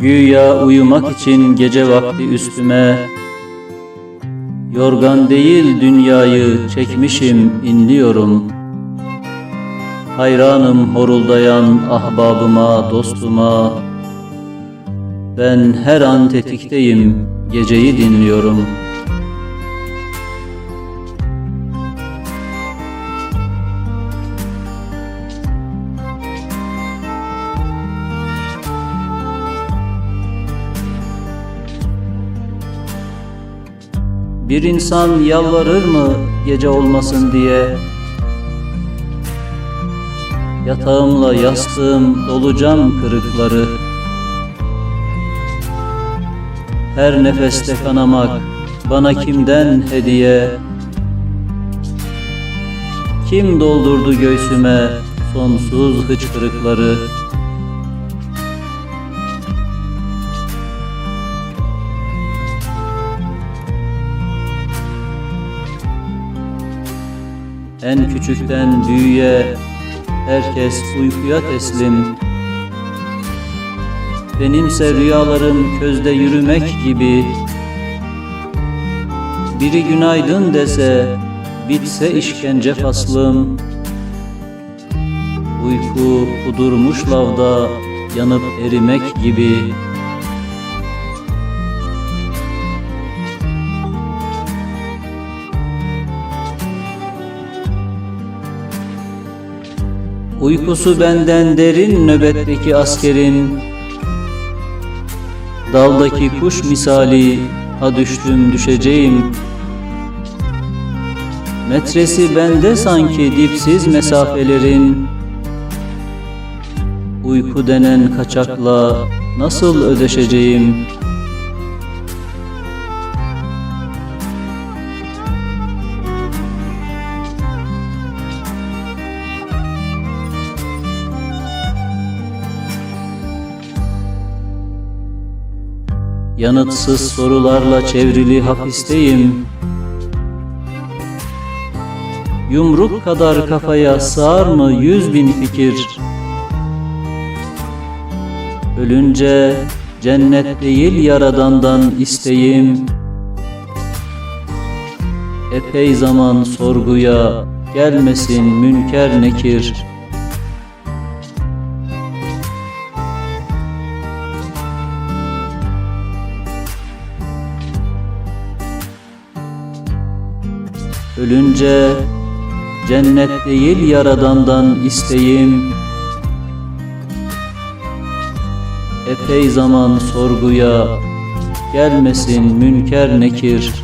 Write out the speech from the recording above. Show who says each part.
Speaker 1: Güya uyumak için gece vakti üstüme. Yorgan değil dünyayı çekmişim inliyorum. Hayranım horuldayan ahbabıma, dostuma. Ben her an tetikteyim, geceyi dinliyorum Bir insan yalvarır mı gece olmasın diye? Yatağımla yastığım dolacağım kırıkları. Her nefeste kanamak bana kimden hediye? Kim doldurdu göğsüme sonsuz hıçkırıkları En küçükten büyüğe herkes uykuya teslim. Benimse rüyalarım közde yürümek gibi. Biri günaydın dese bitse işkence faslım. Uyku kudurmuş lavda yanıp erimek gibi Uykusu benden derin nöbetteki askerin. Daldaki kuş misali ha düştüm düşeceğim. Metresi bende sanki dipsiz mesafelerin. Uyku denen kaçakla nasıl ödeşeceğim? Yanıtsız sorularla çevrili hapisteyim Yumruk kadar kafaya sığar mı yüz bin fikir? Ölünce cennet değil yaradandan isteğim. Epey zaman sorguya gelmesin münker nekir Ölünce cennet değil yaradandan isteğim Epey zaman sorguya gelmesin münker nekir